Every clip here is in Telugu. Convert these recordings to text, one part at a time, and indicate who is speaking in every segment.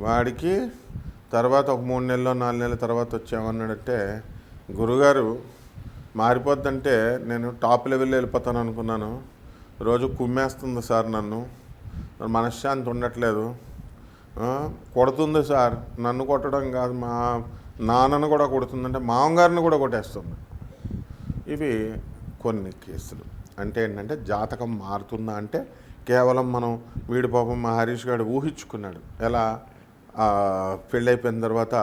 Speaker 1: వాడికి తర్వాత ఒక మూడు నెలలు నాలుగు నెలల తర్వాత వచ్చామన్నాడంటే గురుగారు మారిపోద్దంటే నేను టాప్ లెవెల్లో వెళ్ళిపోతాను అనుకున్నాను. రోజు కుమ్మేస్తుంది సార్ నన్ను. మనశ్శాంతి ఉండట్లేదు. కొడుతుంది సార్. నన్ను కొట్టడం కాదు మా నాన్నను కూడా కొడుతుందంటే మామగారిని కూడా కొట్టేస్తుంది. ఇవి కొన్ని కేసులు. అంటే ఏంటంటే జాతకం మారుతుందా అంటే కేవలం మనం వీడి పాపం మా హరీష్ గారు ఊహించుకున్నాడు. ఎలా? ఆ, అయిపోయిన తర్వాత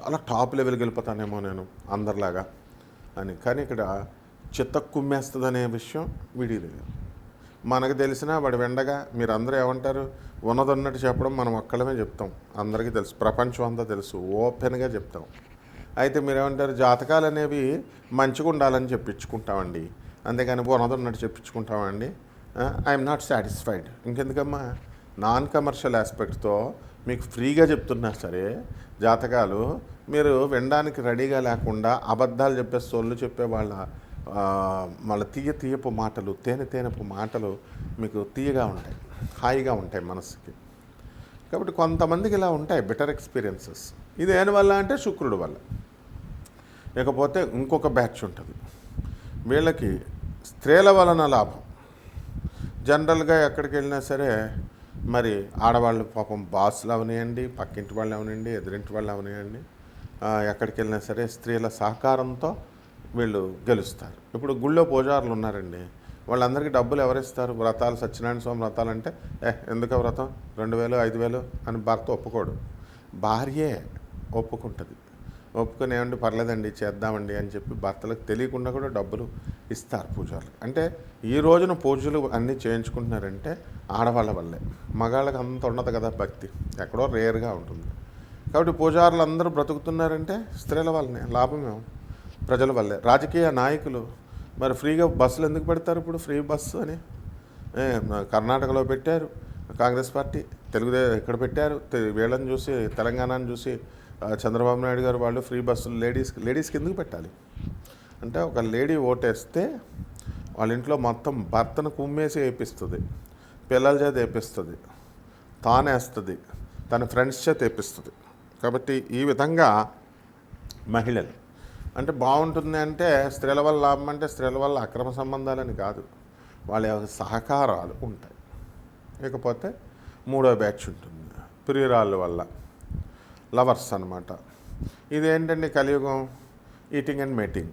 Speaker 1: చాలా టాప్ లెవెల్కి వెళ్ళిపోతానేమో నేను అందరిలాగా అని. కానీ ఇక్కడ చిత్త కుమ్మేస్తుంది అనే విషయం వీడికి మనకు తెలిసినా వాడు వెండగా మీరు అందరూ ఏమంటారు? ఉన్నదన్నట్టు చెప్పడం మనం ఒక్కడమే చెప్తాం. అందరికీ తెలుసు. ప్రపంచం అంతా తెలుసు. ఓపెన్గా చెప్తాం. అయితే మీరేమంటారు? జాతకాలు అనేవి మంచిగా ఉండాలని చెప్పించుకుంటామండి. అంతేగాని ఉన్నదన్నట్టు చెప్పించుకుంటామండి. ఐఎమ్ నాట్ సాటిస్ఫైడ్ ఇంకెందుకమ్మా? నాన్ కమర్షియల్ ఆస్పెక్ట్తో మీకు ఫ్రీగా చెప్తున్నా సరే జాతకాలు మీరు వినడానికి రెడీగా లేకుండా అబద్ధాలు చెప్పే సోళ్ళు చెప్పే వాళ్ళ వాళ్ళ తీయ తీయపు మాటలు తేనె తేనెపు మాటలు మీకు తీయగా ఉంటాయి హాయిగా ఉంటాయి మనసుకి కాబట్టి కొంతమందికి ఇలా ఉంటాయి బెటర్ ఎక్స్పీరియన్సెస్ ఇది దేని వల్ల అంటే శుక్రుడు వల్ల. లేకపోతే ఇంకొక బ్యాచ్ ఉంటుంది. వీళ్ళకి స్త్రీల వలన లాభం. జనరల్గా ఎక్కడికి వెళ్ళినా సరే మరి ఆడవాళ్ళు పాపం బాసులు అవనియండి పక్కింటి వాళ్ళు అవనియండి ఎదురింటి వాళ్ళు అవనియండి ఎక్కడికి వెళ్ళినా సరే స్త్రీల సహకారంతో వీళ్ళు గెలుస్తారు. ఇప్పుడు గుళ్ళో పూజారులు ఉన్నారండి. వాళ్ళందరికీ డబ్బులు ఎవరిస్తారు? వ్రతాలు సత్యనారాయణ స్వామి వ్రతాలు అంటే ఏ ఎందుకు వ్రతం? రెండు వేలు ఐదు వేలు అని భర్త ఒప్పుకోడు. భార్యే ఒప్పుకుంటుంది. ఒప్పుకొని ఏమండి పర్లేదండి చేద్దామండి అని చెప్పి భర్తలకు తెలియకుండా కూడా డబ్బులు ఇస్తారు పూజారులు. అంటే ఈ రోజున పూజలు అన్నీ చేయించుకుంటున్నారంటే ఆడవాళ్ళ వల్లే. మగాళ్ళకి అంత ఉండదు కదా భక్తి. ఎక్కడో రేర్గా ఉంటుంది. కాబట్టి పూజారులు అందరూ బ్రతుకుతున్నారంటే స్త్రీల వల్లనే లాభమేమో ప్రజల వల్లే. రాజకీయ నాయకులు మరి ఫ్రీగా బస్సులు ఎందుకు పెడతారు ఇప్పుడు? ఫ్రీ బస్సు అని? కర్ణాటకలో పెట్టారు. కాంగ్రెస్ పార్టీ తెలుగుదేశం ఇక్కడ పెట్టారు? వీళ్ళని చూసి తెలంగాణను చూసి చంద్రబాబు నాయుడు గారు వాళ్ళు ఫ్రీ బస్సులు లేడీస్ లేడీస్కి ఎందుకు పెట్టాలి. అంటే ఒక లేడీ ఓటేస్తే వాళ్ళ ఇంట్లో మొత్తం భర్తను కుమ్మేసి వేపిస్తుంది పిల్లల చేత వేపిస్తుంది తానేస్తుంది తన ఫ్రెండ్స్ చేత వేపిస్తుంది. కాబట్టి ఈ విధంగా మహిళలు. అంటే బాగుంటుంది అంటే స్త్రీల వల్ల లాభం అంటే స్త్రీల వల్ల అక్రమ సంబంధాలని కాదు. వాళ్ళ సహకారాలు ఉంటాయి. ఇకపోతే మూడో బ్యాచ్ ఉంటుంది. ప్రియురాళ్ళ వల్ల లవర్స్ అనమాట ఇదేంటండి కలియుగం? ఈటింగ్ అండ్ మేటింగ్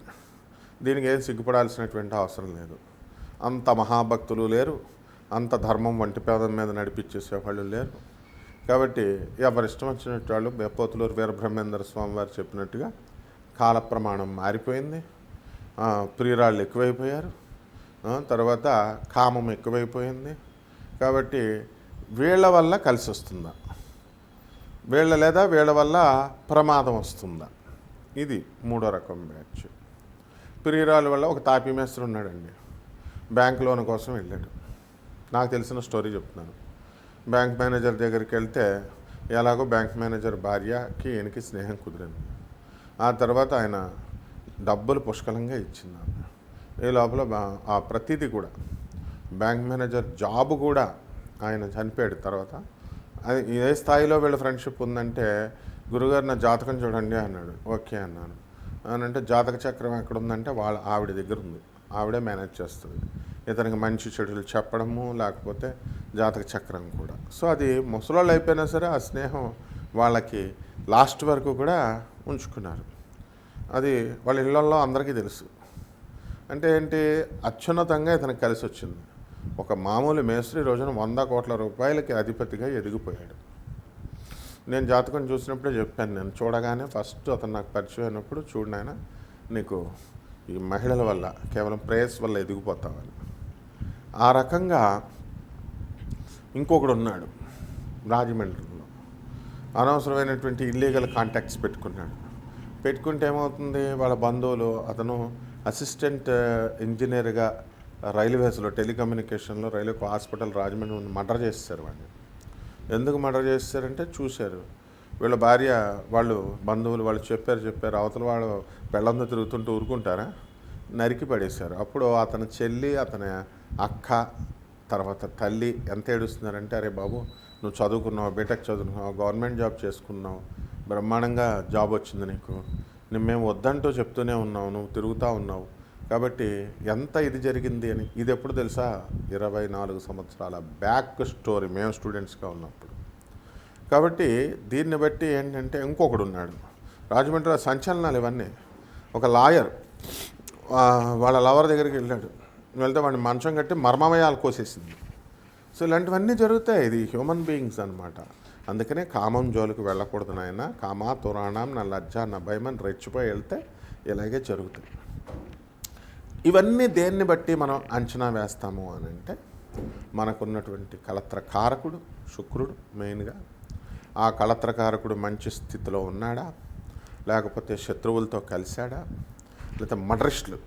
Speaker 1: దీనికి ఏం సిగ్గుపడాల్సినటువంటి అవసరం లేదు. అంత మహాభక్తులు లేరు. అంత ధర్మం వంటి పేదం మీద నడిపించేసే వాళ్ళు లేరు. కాబట్టి ఎవరి ఇష్టం వచ్చినట్టు వాళ్ళు బెప్పోతులూరు వీరబ్రహ్మేంద్ర స్వామి వారు చెప్పినట్టుగా కాల ప్రమాణం మారిపోయింది. ప్రియురాళ్ళు ఎక్కువైపోయారు. తర్వాత కామం ఎక్కువైపోయింది. కాబట్టి వీళ్ళ వల్ల కలిసి వస్తుందా వీళ్ళ లేదా వీళ్ళ వల్ల ప్రమాదం వస్తుందా? ఇది మూడో రకం బ్యాచ్. ప్రియురాలు వల్ల ఒక తాపీ మేస్త్రి ఉన్నాడండి. బ్యాంక్ లోన్ కోసం వెళ్ళాడు. నాకు తెలిసిన స్టోరీ చెప్తున్నాను. బ్యాంక్ మేనేజర్ దగ్గరికి వెళ్తే ఎలాగో బ్యాంక్ మేనేజర్ భార్యకి ఈయనకి స్నేహం కుదిరింది. ఆ తర్వాత ఆయన డబ్బులు పుష్కలంగా ఇచ్చింది ఈ లోపల ఆ ప్రతిదీ కూడా బ్యాంక్ మేనేజర్ జాబ్ కూడా ఆయన చనిపోయాడు తర్వాత అది ఏ స్థాయిలో వీళ్ళ ఫ్రెండ్షిప్ ఉందంటే గురుగారు నా జాతకం చూడండి అన్నాడు. ఓకే అన్నాను. అంటే జాతక చక్రం ఎక్కడ ఉందంటే వాళ్ళ ఆవిడ దగ్గర ఉంది. ఆవిడే మేనేజ్ చేస్తుంది. ఇతనికి మంచి చెడులు చెప్పడము లేకపోతే జాతక చక్రం కూడా. సో అది ముసలోళ్ళు అయిపోయినా సరే ఆ స్నేహం వాళ్ళకి లాస్ట్ వరకు కూడా ఉంచుకున్నారు. అది వాళ్ళ ఇళ్ళల్లో అందరికీ తెలుసు. అంటే ఏంటి? అత్యున్నతంగా ఇతనికి కలిసి వచ్చింది ఒక మామూలు మేస్త్రి రోజున వంద కోట్ల రూపాయలకి అధిపతిగా ఎదిగిపోయాడు. నేను జాతకం చూసినప్పుడే చెప్పాను నేను చూడగానే ఫస్ట్ అతను నాకు పరిచయం అయినప్పుడు చూడు నాయన నీకు ఈ మహిళల వల్ల కేవలం ప్రేయస్ వల్ల ఎదిగిపోతావని. ఆ రకంగా ఇంకొకడు ఉన్నాడు రాజమండ్రిలో. అనవసరమైనటువంటి ఇల్లీగల్ కాంటాక్ట్స్ పెట్టుకున్నాడు. పెట్టుకుంటే ఏమవుతుంది? వాళ్ళ బంధువులు అతను అసిస్టెంట్ ఇంజనీర్గా uh, రైల్వేస్లో టెలికమ్యూనికేషన్లో రైల్వే హాస్పిటల్ రాజమండ్రి మర్డర్ చేస్తారు వాడిని. ఎందుకు మర్డర్ చేస్తారంటే చూశారు. వీళ్ళ భార్య వాళ్ళు బంధువులు వాళ్ళు చెప్పారు చెప్పారు. అవతల వాళ్ళు పెళ్ళంతో తిరుగుతుంటూ ఊరుకుంటారా? నరికి పడేశారు. అప్పుడు అతని చెల్లి అతని అక్క తర్వాత తల్లి ఎంత ఏడుస్తున్నారంటే అరే బాబు నువ్వు చదువుకున్నావు బీటెక్ చదువుకున్నావు గవర్నమెంట్ జాబ్ చేసుకున్నావు బ్రహ్మాండంగా జాబ్ వచ్చింది నీకు. నేను మేము వద్దంటూ చెప్తూనే ఉన్నావు నువ్వు తిరుగుతూ ఉన్నావు. కాబట్టి ఎంత ఇది జరిగింది అని ఇది ఎప్పుడు తెలుసా? ఇరవై నాలుగు సంవత్సరాల బ్యాక్ స్టోరీ మేము స్టూడెంట్స్గా ఉన్నప్పుడు. కాబట్టి దీన్ని బట్టి ఏంటంటే ఇంకొకడు ఉన్నాడు. రాజమండ్రిలో సంచలనాలు ఇవన్నీ. ఒక లాయర్ వాళ్ళ లవర్ దగ్గరికి వెళ్ళాడు. వెళ్తే వాడిని మంచం కట్టి మర్మమయాలు కోసేసింది. సో ఇలాంటివన్నీ జరుగుతాయి. ఇది హ్యూమన్ బీయింగ్స్ అనమాట అందుకనే కామం జోలికి వెళ్ళకూడదు నాయన. కామా తురాణం నా లజ్జ నా భయమని రెచ్చిపోయి వెళ్తే ఇలాగే జరుగుతుంది ఇవన్నీ దేన్ని బట్టి మనం అంచనా వేస్తాము అని అంటే మనకున్నటువంటి కలత్ర కారకుడు శుక్రుడు మెయిన్గా. ఆ కలత్ర కారకుడు మంచి స్థితిలో ఉన్నాడా? లేకపోతే శత్రువులతో కలిశాడా? లేకపోతే మడరిస్టులు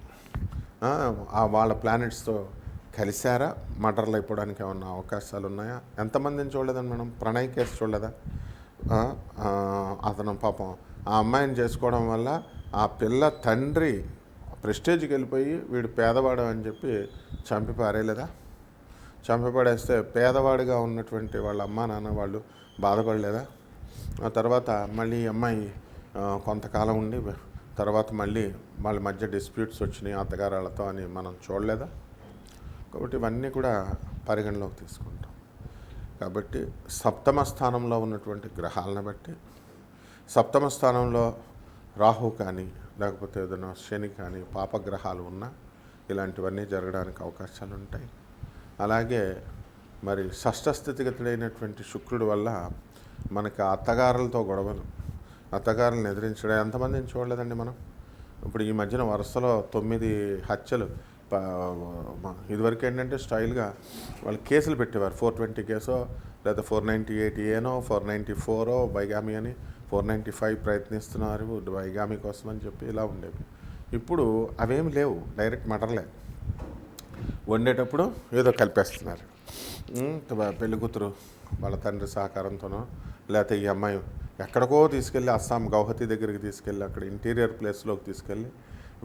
Speaker 1: ఆ, వాళ్ళ ప్లానెట్స్తో కలిశారా? మర్డర్లు అయిపోవడానికి ఏమన్నా అవకాశాలు ఉన్నాయా? ఎంతమందిని చూడలేదని మనం? ప్రణయ్ కేసు చూడలేదా? అతను పాపం ఆ అమ్మాయిని చేసుకోవడం వల్ల ఆ పిల్ల తండ్రి ప్రెస్టేజ్కి వెళ్ళిపోయి వీడు పేదవాడు అని చెప్పి చంపి పారేయలేదా? చంపి పడేస్తే పేదవాడిగా ఉన్నటువంటి వాళ్ళ అమ్మా నాన్న వాళ్ళు బాధపడలేదా? ఆ తర్వాత మళ్ళీ ఈ అమ్మాయి కొంతకాలం ఉండి తర్వాత మళ్ళీ వాళ్ళ మధ్య డిస్ప్యూట్స్ వచ్చినాయి అత్తగారాలతో అని మనం చూడలేదా? కాబట్టి ఇవన్నీ కూడా పరిగణలోకి తీసుకుంటాం. కాబట్టి సప్తమ స్థానంలో ఉన్నటువంటి గ్రహాలను బట్టి సప్తమ స్థానంలో రాహు కానీ లేకపోతే ఏదైనా శని కానీ పాపగ్రహాలు ఉన్నా ఇలాంటివన్నీ జరగడానికి అవకాశాలు ఉంటాయి అలాగే మరి షష్ఠ శుక్రుడు శుక్రుడి వల్ల మనకి అత్తగారులతో గొడవలు అత్తగారులను ఎదిరించడం ఎంతమందిని చూడలేదండి మనం? ఇప్పుడు ఈ మధ్యన వరుసలో తొమ్మిది హత్యలు ఇదివరకు ఏంటంటే స్టైల్గా వాళ్ళు కేసులు పెట్టేవారు. ఫోర్ ట్వంటీ కేసో లేదా ఫోర్ నైంటీ ఎయిట్ ఏనో ఫోర్ నైంటీ ఫోరో బైగామి అని ఫోర్ నైంటీ ఫైవ్ ప్రయత్నిస్తున్నారు బైగామి కోసం అని చెప్పి ఇలా ఉండేవి. ఇప్పుడు అవేమి లేవు డైరెక్ట్ మటర్లే. వండేటప్పుడు ఏదో కలిపేస్తున్నారు. పెళ్ళి కూతురు వాళ్ళ తండ్రి సహకారంతోనో లేకపోతే ఈ అమ్మాయి ఎక్కడికో తీసుకెళ్ళి అస్సాం గౌహతి దగ్గరికి తీసుకెళ్ళి అక్కడ ఇంటీరియర్ ప్లేస్లోకి తీసుకెళ్ళి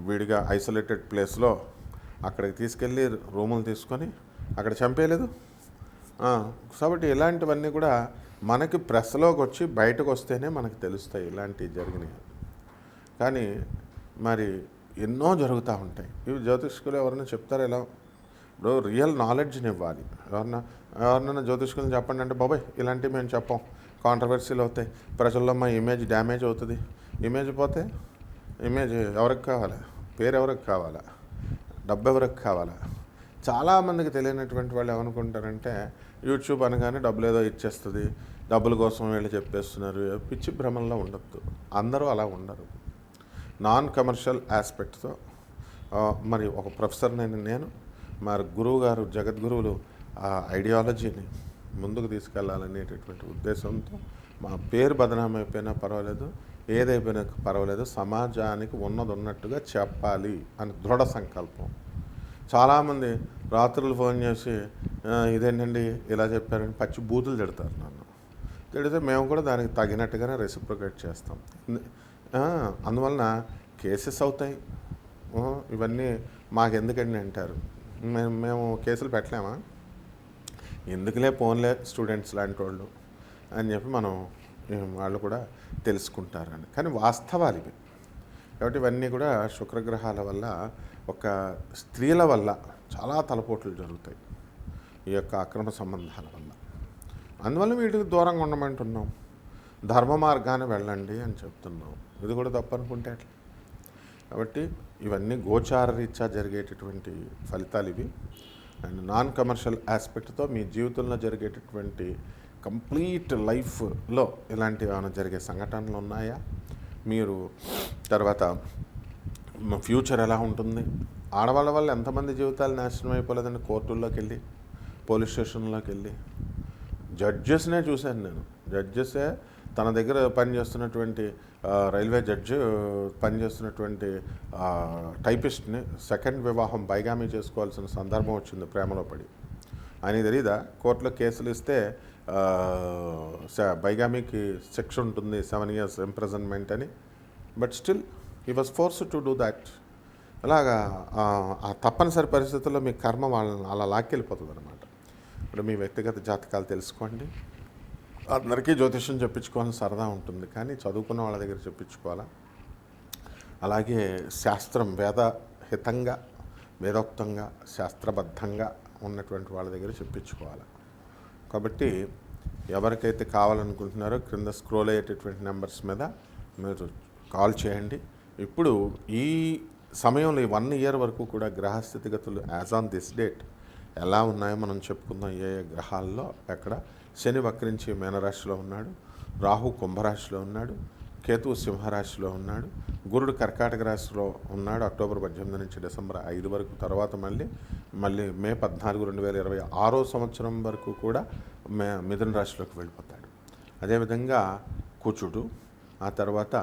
Speaker 1: విడిగా ఐసోలేటెడ్ ప్లేస్లో అక్కడికి తీసుకెళ్ళి రూములు తీసుకొని అక్కడ చంపేయలేదు? కాబట్టి ఇలాంటివన్నీ కూడా మనకి ప్రెస్లోకి వచ్చి బయటకు వస్తేనే మనకు తెలుస్తాయి ఇలాంటివి జరిగినాయి కానీ మరి ఎన్నో జరుగుతూ ఉంటాయి. ఇవి జ్యోతిష్కులు ఎవరైనా చెప్తారు ఎలా ఇప్పుడు రియల్ నాలెడ్జ్ని ఇవ్వాలి. ఎవరన్నా ఎవరినైనా జ్యోతిష్కులను చెప్పండి అంటే బాబాయ్ ఇలాంటివి మేము చెప్పం. కాంట్రవర్సీలు అవుతాయి. ప్రజల్లో మా ఇమేజ్ డ్యామేజ్ అవుతుంది. ఇమేజ్ పోతే ఇమేజ్ ఎవరికి కావాలా? పేరు ఎవరికి కావాలా? డబ్బు ఎవరికి కావాలా? చాలామందికి తెలియనటువంటి వాళ్ళు ఏమనుకుంటారంటే యూట్యూబ్ అనగానే డబ్బులు ఏదో ఇచ్చేస్తుంది డబ్బుల కోసం వీళ్ళు చెప్పేస్తున్నారు. పిచ్చి భ్రమంలో ఉండొద్దు. అందరూ అలా ఉండరు. నాన్ కమర్షియల్ ఆస్పెక్ట్తో మరి ఒక ప్రొఫెసర్ నేను నేను మరి గురువు గారు జగద్గురువులు ఆ ఐడియాలజీని ముందుకు తీసుకెళ్ళాలనేటటువంటి ఉద్దేశంతో మా పేరు బదనామైపోయినా అయిపోయినా పర్వాలేదు ఏదైపోయినా పర్వాలేదు సమాజానికి ఉన్నది ఉన్నట్టుగా చెప్పాలి అని దృఢ సంకల్పం. చాలామంది రాత్రులు ఫోన్ చేసి ఇదేంటండి ఇలా చెప్పారని పచ్చి బూతులు తిడతారు నన్ను. తిడితే మేము కూడా దానికి తగినట్టుగానే రెసిప్రికేట్ చేస్తాం. అందువలన కేసెస్ అవుతాయి. ఇవన్నీ మాకెందుకండి అంటారు. మేము మేము కేసులు పెట్టలేమా? ఎందుకులే పోన్లే స్టూడెంట్స్ లాంటి వాళ్ళు అని చెప్పి మనం వాళ్ళు కూడా తెలుసుకుంటారని. కానీ వాస్తవాలు ఇవి. కాబట్టి ఇవన్నీ కూడా శుక్రగ్రహాల వల్ల ఒక స్త్రీల వల్ల చాలా తలపోట్లు జరుగుతాయి ఈ యొక్క అక్రమ సంబంధాల వల్ల. అందువల్ల వీటికి దూరంగా ఉండమంటున్నాం. ధర్మ మార్గాన్ని వెళ్ళండి అని చెప్తున్నాం. ఇది కూడా తప్పనుకుంటే అట్లా కాబట్టి ఇవన్నీ గోచార రీత్యా జరిగేటటువంటి ఫలితాలు ఇవి. అండ్ నాన్ కమర్షియల్ ఆస్పెక్ట్తో మీ జీవితంలో జరిగేటటువంటి కంప్లీట్ లైఫ్లో ఇలాంటివి ఏమైనా జరిగే సంఘటనలు ఉన్నాయా? మీరు తర్వాత ఫ్యూచర్ ఎలా ఉంటుంది? ఆడవాళ్ళ వల్ల ఎంతమంది జీవితాలు నాశనం అయిపోలేదండి? కోర్టుల్లోకి వెళ్ళి పోలీస్ స్టేషన్లోకి వెళ్ళి. జడ్జెస్నే చూశాను నేను. జడ్జెసే తన దగ్గర పనిచేస్తున్నటువంటి రైల్వే జడ్జి పనిచేస్తున్నటువంటి టైపిస్ట్ని సెకండ్ వివాహం బైగామీ చేసుకోవాల్సిన సందర్భం వచ్చింది ప్రేమలో పడి. ఆయన తెలీదా? కోర్టులో కేసులు ఇస్తే బైగామీకి శిక్ష ఉంటుంది సెవెన్ ఇయర్స్ ఇంప్రెజన్మెంట్ అని. But still he was force to do that అలాగా ఆ, ఆ తప్పనిసరి పరిస్థితుల్లో మీ కర్మ వాళ్ళని అలా లాక్కెళ్ళిపోతుంది అనమాట ఇప్పుడు మీ వ్యక్తిగత జాతకాలు తెలుసుకోండి. అందరికీ జ్యోతిష్యం చెప్పించుకోవాలని సరదా ఉంటుంది కానీ చదువుకున్న వాళ్ళ దగ్గర చెప్పించుకోవాలా? అలాగే శాస్త్రం వేదహితంగా వేదోక్తంగా శాస్త్రబద్ధంగా ఉన్నటువంటి వాళ్ళ దగ్గర చెప్పించుకోవాలి? కాబట్టి ఎవరికైతే కావాలనుకుంటున్నారో క్రింద స్క్రోల్ అయ్యేటటువంటి నెంబర్స్ మీద మీరు కాల్ చేయండి. ఇప్పుడు ఈ సమయంలో ఈ వన్ ఇయర్ వరకు కూడా గ్రహ స్థితిగతులు యాజ్ ఆన్ దిస్ డేట్ ఎలా ఉన్నాయో మనం చెప్పుకుందాం. ఏ ఏ గ్రహాల్లో ఎక్కడ శని వక్రించి మీనరాశిలో ఉన్నాడు రాహు కుంభరాశిలో ఉన్నాడు కేతువు సింహరాశిలో ఉన్నాడు గురుడు కర్కాటక రాశిలో ఉన్నాడు అక్టోబర్ పద్దెనిమిది నుంచి డిసెంబర్ ఐదు వరకు తర్వాత మళ్ళీ మళ్ళీ మే పద్నాలుగు రెండు వేల ఇరవై ఆరో సంవత్సరం వరకు కూడా మే మిథున రాశిలోకి వెళ్ళిపోతాడు. అదేవిధంగా కుచుడు ఆ తర్వాత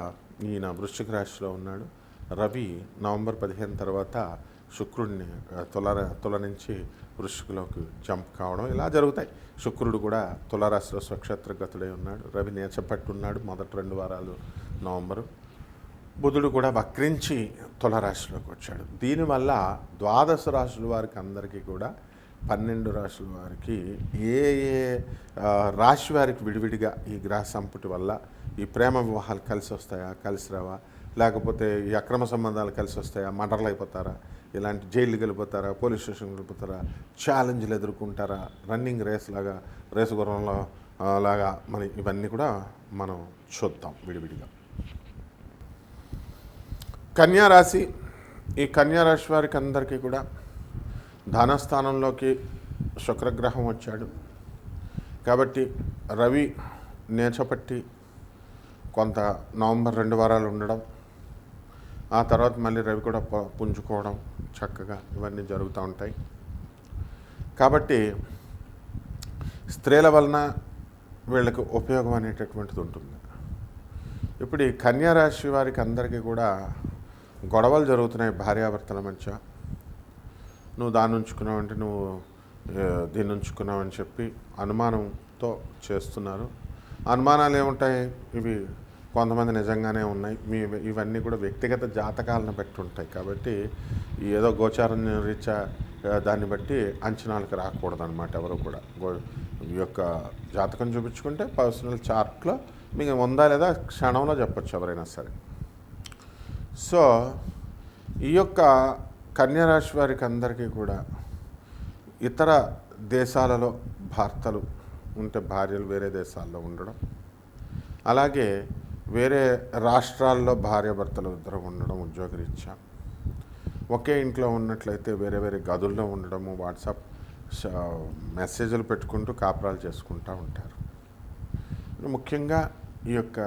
Speaker 1: ఈయన వృశ్చిక రాశిలో ఉన్నాడు. రవి నవంబర్ పదిహేను తర్వాత శుక్రుడిని తుల తుల నుంచి వృశ్చికలోకి జంప్ కావడం ఇలా జరుగుతాయి. శుక్రుడు కూడా తులారాశిలో స్వక్షేత్రగతుడై ఉన్నాడు. రవి నేచపట్టున్నాడు మొదటి రెండు వారాలు నవంబరు. బుధుడు కూడా వక్రించి తులరాశిలోకి వచ్చాడు. దీనివల్ల ద్వాదశ రాశుల వారికి అందరికీ కూడా పన్నెండు రాశుల వారికి ఏ ఏ రాశి వారికి విడివిడిగా ఈ గ్రహ సంపుటి వల్ల ఈ ప్రేమ వివాహాలు కలిసి వస్తాయా కలిసి రావా? లేకపోతే ఈ అక్రమ సంబంధాలు కలిసి వస్తాయా? మర్డర్లు అయిపోతారా ఇలాంటి జైలు వెళ్ళిపోతారా? పోలీస్ స్టేషన్కి వెళ్ళిపోతారా? ఛాలెంజ్లు ఎదుర్కొంటారా? రన్నింగ్ రేస్ లాగా రేసు గుర్రంలో లాగా మరి ఇవన్నీ కూడా మనం చూద్దాం విడివిడిగా. కన్యారాశి ఈ కన్యా రాశి వారికి అందరికీ కూడా ధనస్థానంలోకి శుక్రగ్రహం వచ్చాడు. కాబట్టి రవి నేచపట్టి కొంత నవంబర్ రెండు వారాలు ఉండడం ఆ తర్వాత మళ్ళీ రవి కూడా పుంజుకోవడం చక్కగా ఇవన్నీ జరుగుతూ ఉంటాయి. కాబట్టి స్త్రీల వలన వీళ్ళకి ఉపయోగం అనేటటువంటిది ఉంటుంది. ఇప్పుడు ఈ కన్యా రాశి వారికి అందరికీ కూడా గొడవలు జరుగుతున్నాయి భార్యాభర్తల మధ్య. నువ్వు దాన్ని ఉంచుకున్నావు అంటే నువ్వు దీన్ని ఉంచుకున్నావు అని చెప్పి అనుమానంతో చేస్తున్నారు. అనుమానాలు ఏముంటాయి? ఇవి కొంతమంది నిజంగానే ఉన్నాయి. మీ ఇవన్నీ కూడా వ్యక్తిగత జాతకాలను బట్టి ఉంటాయి. కాబట్టి ఏదో గోచారం రీత్యా దాన్ని బట్టి అంచనాలకు రాకూడదు అనమాట ఎవరు కూడా. గో ఈ యొక్క జాతకం చూపించుకుంటే పర్సనల్ చార్ట్లో మీకు ఉందా లేదా క్షణంలో చెప్పొచ్చు ఎవరైనా సరే. సో ఈ యొక్క కన్యారాశి వారికి అందరికీ కూడా ఇతర దేశాలలో భర్తలు ఉంటే భార్యలు వేరే దేశాల్లో ఉండడం అలాగే వేరే రాష్ట్రాల్లో భార్య భర్తలు ఇద్దరు ఉండడం ఉద్యోగరీత్యా ఒకే ఇంట్లో ఉన్నట్లయితే వేరే వేరే గదుల్లో ఉండడము వాట్సాప్ మెసేజ్లు పెట్టుకుంటూ కాపురాలు చేసుకుంటూ ఉంటారు. ముఖ్యంగా ఈ యొక్క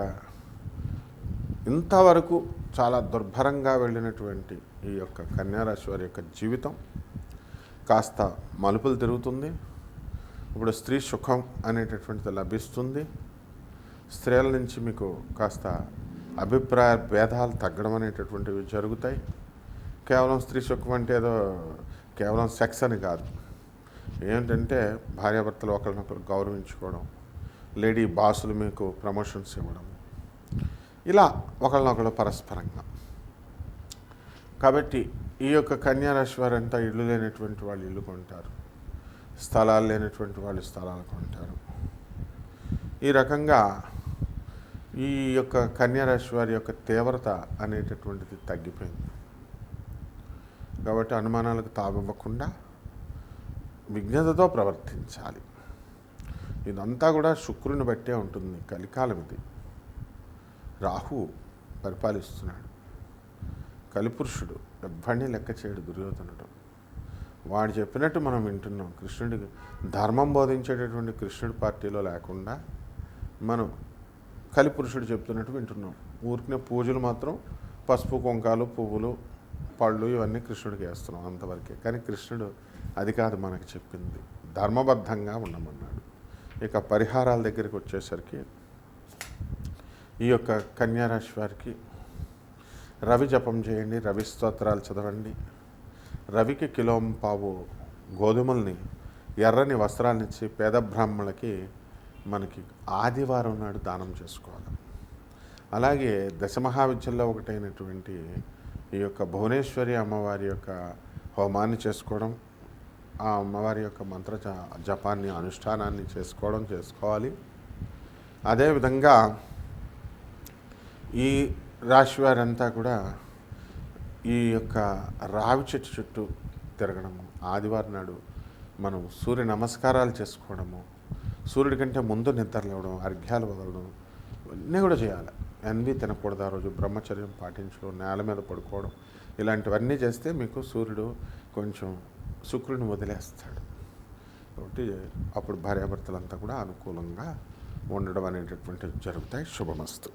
Speaker 1: ఇంతవరకు చాలా దుర్భరంగా వెళ్ళినటువంటి ఈ యొక్క కన్యారాశి వారి యొక్క జీవితం కాస్త మలుపులు తిరుగుతుంది. ఇప్పుడు స్త్రీ సుఖం అనేటటువంటిది లభిస్తుంది. స్త్రీల నుంచి మీకు కాస్త అభిప్రాయ భేదాలు తగ్గడం అనేటటువంటివి జరుగుతాయి. కేవలం స్త్రీ సుఖం అంటే ఏదో కేవలం సెక్స్ అని కాదు. ఏంటంటే భార్యాభర్తలు ఒకరినొకరు గౌరవించుకోవడం లేడీ బాసులు మీకు ప్రమోషన్స్ ఇవ్వడం. ఇలా ఒకరినొకరు పరస్పరంగా కాబట్టి ఈ యొక్క కన్యారాశి వారంతా ఇల్లు లేనటువంటి వాళ్ళు ఇల్లు కొంటారు. స్థలాలు లేనటువంటి వాళ్ళు స్థలాలు కొంటారు. ఈ రకంగా ఈ యొక్క కన్యారాశి వారి యొక్క తీవ్రత అనేటటువంటిది తగ్గిపోయింది. కాబట్టి అనుమానాలకు తావివ్వకుండా విజ్ఞతతో ప్రవర్తించాలి. ఇదంతా కూడా శుక్రుని బట్టే ఉంటుంది. కలికాలం ఇది. రాహు పరిపాలిస్తున్నాడు. కలిపురుషుడు ఎవ్వడిని లెక్క చేయడు దుర్యోధనుడు. వాడు చెప్పినట్టు మనం వింటున్నాం. కృష్ణుడికి ధర్మం బోధించేటటువంటి కృష్ణుడి పార్టీలో లేకుండా మనం కలిపురుషుడు చెప్తున్నట్టు వింటున్నాం. ఊరికిన పూజలు మాత్రం పసుపు కుంకాలు పువ్వులు పళ్ళు ఇవన్నీ కృష్ణుడికి వేస్తున్నాం అంతవరకే. కానీ కృష్ణుడు అది కాదు మనకి చెప్పింది. ధర్మబద్ధంగా ఉండమన్నాడు. ఇక పరిహారాల దగ్గరికి వచ్చేసరికి ఈ యొక్క కన్యారాశి వారికి రవి జపం చేయండి రవి స్తోత్రాలు చదవండి. రవికి కిలోం పావు గోధుమల్ని ఎర్రని వస్త్రాలనిచ్చి పేద బ్రాహ్మణులకి మనకి ఆదివారం నాడు దానం చేసుకోవాలి. అలాగే దశమహావిద్యల్లో ఒకటైనటువంటి ఈ యొక్క భువనేశ్వరి అమ్మవారి యొక్క హోమాన్ని చేసుకోవడం ఆ అమ్మవారి యొక్క మంత్ర జపాన్ని అనుష్ఠానాన్ని చేసుకోవడం చేసుకోవాలి. అదేవిధంగా ఈ రాశి వారంతా కూడా ఈ యొక్క రావి చెట్టు చుట్టూ తిరగడము. ఆదివారం నాడు మనం సూర్య నమస్కారాలు చేసుకోవడము సూర్యుడి కంటే ముందు నిద్రలేవడం అర్ఘ్యాలు వదలడం ఇవన్నీ కూడా చేయాలి. అన్నీ తినకూడదు ఆ రోజు బ్రహ్మచర్యం పాటించడం నేల మీద పడుకోవడం ఇలాంటివన్నీ చేస్తే మీకు సూర్యుడు కొంచెం శుక్రుని వదిలేస్తాడు. కాబట్టి అప్పుడు భార్యాభర్తలంతా కూడా అనుకూలంగా ఉండడం అనేటటువంటివి జరుగుతాయి. శుభమస్తు.